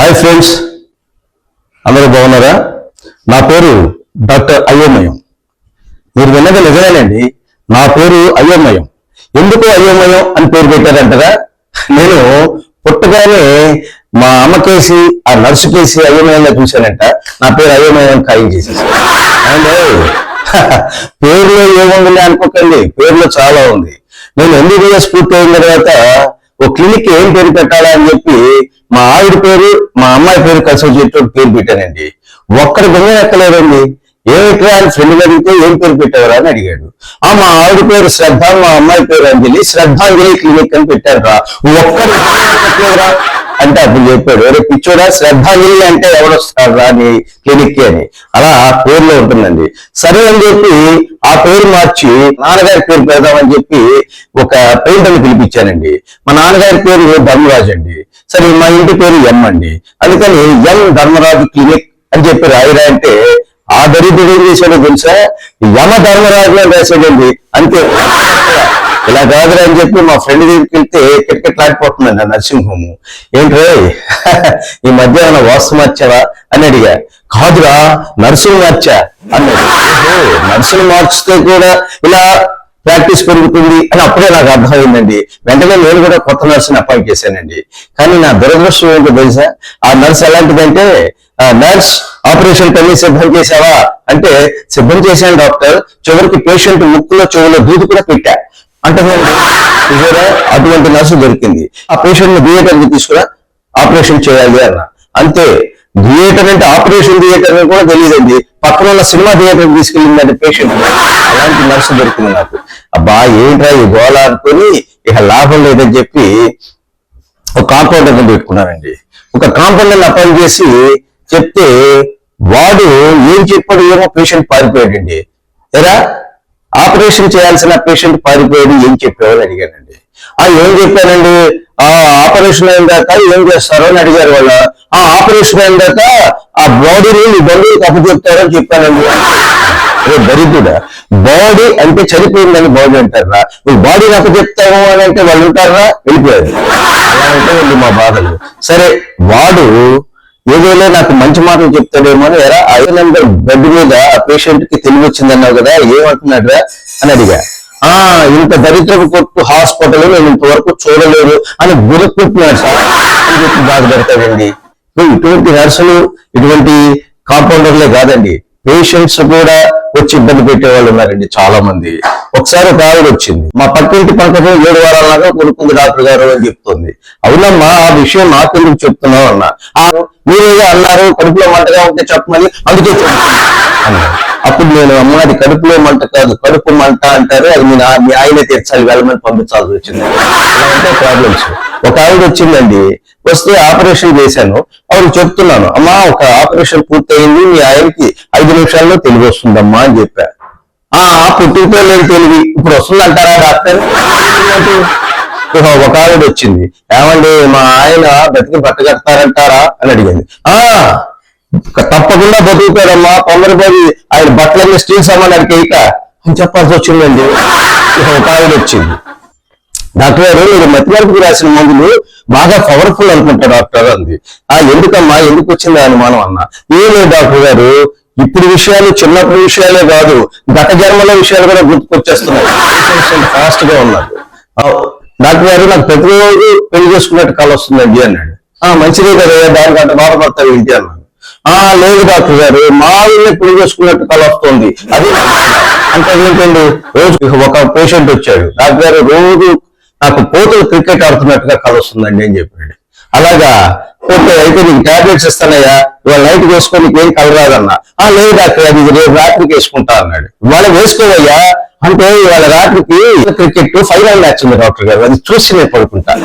Hi friends అందరూ బాగున్నారా? నా పేరు డాక్టర్ అయోమయం మీరు విన్నది నిజమేనండి. నా పేరు అయోమయం ఎందుకు అయోమయం అని పేరు పెట్టారంటారా? నేను పుట్టగానే మా అమ్మకేసి ఆ నర్సు కేసి అయోమయంగా చూశానంట. నా పేరు అయోమయం ఖాయం చేసేసి. అండ్ పేరులో ఏముంది అనుకోకండి. పేరులో చాలా ఉంది. నేను ఎంబీబీఎస్ పూర్తి అయిన తర్వాత ఓ క్లినిక్ ఏం పేరు పెట్టాలా అని చెప్పి మా ఆవిడ పేరు మా అమ్మాయి పేరు కలిసి వచ్చేటట్టు పేరు పెట్టానండి. ఒక్కడి గొంగ ఎక్కలేదండి. ఏమిట్రా అని ఫ్రెండ్ అడిగితే ఏం పేరు పెట్టావరా అని అడిగాడు. ఆ మా ఆవిడ పేరు శ్రద్ధ మా అమ్మాయి పేరు అంజలి. శ్రద్ధాంజలి క్లినిక్ అని పెట్టారురా ఒక్కడి పెట్టలేదురా అంటే అప్పుడు చెప్పాడు వేరే పిచ్చోడా శ్రద్ధాంజలి అంటే ఎవడు వస్తారు రా నీ క్లినిక్ అని. అలా ఆ పేరులో ఉంటుందండి. సరే అని చెప్పి ఆ పేరు మార్చి నాన్నగారి పేరు పెడదామని చెప్పి ఒక పెయింటర్ని పిలిపించానండి మా నాన్నగారి పేరు ధర్మరాజు అండి. సరే మా ఇంటి పేరు ఎం అండి. అందుకని ఎం ధర్మరాజు క్లినిక్ అని చెప్పి రాయిరా అంటే ఆ దరిద్రుడు ఏం చేశాడో తెలుసా? యమ ధర్మరాజు అని రాశాడండి. అంతే. ఇలా కాదురా అని చెప్పి మా ఫ్రెండ్ దగ్గరికి వెళ్తే క్రికెట్ ఆడిపోతుందండి నర్సింగ్ హోమ్ ఏంట్రే ఈ మధ్య ఏమైనా వాస్తు మార్చావా? అని అడిగా. కాదురా నర్సులు మార్చా? అన్నాడు. నర్సులు మార్చితే కూడా ఇలా ప్రాక్టీస్ పెరుగుతుంది అని అప్పుడే నాకు అర్థమైందండి. వెంటనే నేను కూడా కొత్త నర్సుని అపాయింట్ చేశానండి. కానీ నా దురదృష్టం ఏంటో తెలుసా? ఆ నర్స్ ఎలాంటిదంటే ఆ నర్స్ ఆపరేషన్ పని సిద్ధం చేసావా అంటే సిద్ధం చేశాను డాక్టర్. చివరికి పేషెంట్ ముక్కులో చెవులో దూది కూడా పెట్టా. అంటే అటువంటి నర్సు దొరికింది. ఆ పేషెంట్ని థియేటర్కి తీసుకురా ఆపరేషన్ చేయాలి అన్న. అంతే థియేటర్ అంటే ఆపరేషన్ థియేటర్ అని కూడా తెలియదండి. పక్కన ఉన్న సినిమా థియేటర్ తీసుకెళ్ళిందంటే పేషెంట్ అలాంటి నర్సు దొరికింది నాకు. అబ్బా ఏంట్రా ఈ గోళ అనుకుని ఇక లాభం లేదని చెప్పి ఒక కాంపౌండర్ పెట్టుకున్నానండి. ఒక కాంపౌండర్ అపాయింట్ చేసి చెప్తే వాడు ఏం చెప్పాడు ఏమో పేషెంట్ పారిపోయాడండి. ఎరా ఆపరేషన్ చేయాల్సిన పేషెంట్ పారిపోయాడు ఏం చెప్పేవాళ్ళు అని అడిగానండి ఆ ఏం చెప్పానండి ఆ ఆపరేషన్ అయిన దాకా ఏం చేస్తారు అని అడిగారు వాళ్ళ. ఆ ఆపరేషన్ అయిన దాకా ఆ బాడీని మీ బంధువులకు అప్పచెప్తారని చెప్పానండి. దరిద్రుడా. బాడీ అంటే చనిపోయిందని బాడీ అంటారా? నువ్వు బాడీని అప్పచెప్తాము అని అంటే వాళ్ళు ఉంటారా? వెళ్ళిపోయారు. అలా ఉంటాయండి మా బాధలు. సరే వాడు ఏదైనా నాకు మంచి మాటలు చెప్తాడేమో అని ఎరా ఐదు నెంబర్ బెడ్ మీద ఆ పేషెంట్కి తెలివి వచ్చిందన్నావు కదా ఏమంటున్నాడు అని అడిగా. ఆ ఇంత దరిద్రపు కొట్టు హాస్పిటల్ నేను ఇంతవరకు చూడలేదు అని గురుకుంటున్నాడు సార్. అని చెప్పి బాధపడతాడండి. ఇటువంటి నర్సులు ఇటువంటి కాంపౌండర్లే కాదండి. పేషెంట్స్ కూడా వచ్చి ఇబ్బంది పెట్టే వాళ్ళు ఉన్నారండి చాలా మంది ఒకసారి ఒక ఆవిడ వచ్చింది. మా పక్కింటి పక్కన ఏడు వారాలాగా కొనుక్కుంది డాక్టర్ గారు అని చెప్తుంది. అవునమ్మా ఆ విషయం నాకు ఎందుకు చెప్తున్నావు అన్నా. మీరేదో అన్నారు కడుపులో మంటగా ఉంటే చెప్పమని అందుకే చెప్తున్నా అప్పుడు నేను అమ్మ అది కడుపులో మంట కాదు కడుపు మంట అంటారు అది మీ మీ ఆయనే తీర్చాలి వెళ్ళమని పంపించాల్సి వచ్చింది. ప్రాబ్లమ్స్ ఒక ఆవిడ వచ్చిందండి వస్తే ఆపరేషన్ చేశాను ఆవిడ చెప్తున్నాను అమ్మా ఒక ఆపరేషన్ పూర్తయింది మీ ఆయనకి ఐదు నిమిషాల్లో తెలివి వస్తుందమ్మా అని చెప్పా. ఆ పుట్టితో నేను తెలివి ఇప్పుడు వస్తుందంటారా డాక్టర్? ఒక ఆవిడ వచ్చింది ఏమండి మా ఆయన బతికి బట్టగడతారంటారా అని అడిగింది. ఆ తప్పకుండా బతుకుతాడమ్మా. తొందరపడి ఆయన బట్టలన్నీ స్టీల్ సామాన్ అడిగేయక అని చెప్పాల్సి వచ్చిందండి. ఇక ఒక ఆవిడ వచ్చింది. డాక్టర్ గారు మీరు మతిమరుపుకి రాసిన మందులు బాగా పవర్ఫుల్ అనుకుంటా డాక్టర్ అంది ఆ ఎందుకమ్మా? ఎందుకు వచ్చిందా అనుమానం అన్న? ఏమే డాక్టర్ గారు. ఇప్పుడు విషయాలు చిన్నప్పుడు విషయాలే కాదు గత జన్మల విషయాలు కూడా గుర్తుకొచ్చేస్తున్నాయి. ఫాస్ట్గా ఉన్నారు. డాక్టర్ గారు నాకు ప్రతిరోజు పెళ్ళి చేసుకున్నట్టు కళ వస్తుందండి అన్నాడు. ఆ మంచిదే కదా దానికంటే బాధపడతావు ఏంటి అన్నాను ఆ లేదు డాక్టర్ గారు మా పులి చేసుకున్నట్టు కళ వస్తుంది. అది అంటే ఏంటండి? రోజు ఒక పేషెంట్ వచ్చాడు. డాక్టర్ గారు రోజు నాకు పోతులు క్రికెట్ ఆడుతున్నట్టుగా కళ వస్తుందండి అని చెప్పాడు. అలాగా ఓకే అయితే నీకు టాబ్లెట్స్ ఇస్తానయ్యా ఇవాళ నైట్ వేసుకొని నీకు ఏం కల రాదన్నా. ఆ లేదు డాక్టర్ అది రేపు రాత్రికి వేసుకుంటా అన్నాడు. ఇవాళ వేసుకోవయ్యా అంటే ఇవాళ రాత్రికి క్రికెట్ ఫైనల్ మ్యాచ్ ఉంది డాక్టర్ గారు అది చూసి నేను పడుకుంటాను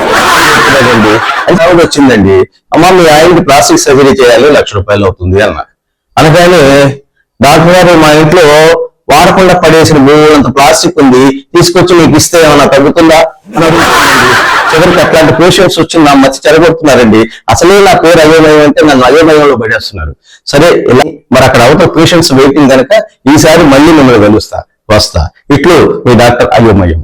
చెప్తున్నానండి అని ఆవిడ వచ్చిందండి. అమ్మ మీ ఆయనకి ప్లాస్టిక్ సర్జరీ చేయాలి లక్ష రూపాయలు అవుతుంది అన్నారు అనగానే డాక్టర్ గారు మా ఇంట్లో వాడకుండా పడేసిన మూడంత ప్లాస్టిక్ ఉంది తీసుకొచ్చి మీకు ఇస్తే ఏమైనా తగ్గుతుందా? అని చివరికి అట్లాంటి పేషెంట్స్ వచ్చి నా మధ్య చెరగొడుతున్నారండి. అసలే నా పేరు అయోమయం అంటే నన్ను అయోమయంలో పడేస్తున్నారు. సరే ఇలా మరి అక్కడ అవతల పేషెంట్స్ వెయిటింగ్ కనుక ఈసారి మళ్ళీ మిమ్మల్ని వెలుస్తా వస్తా. ఇట్లు మీ డాక్టర్ అయోమయం.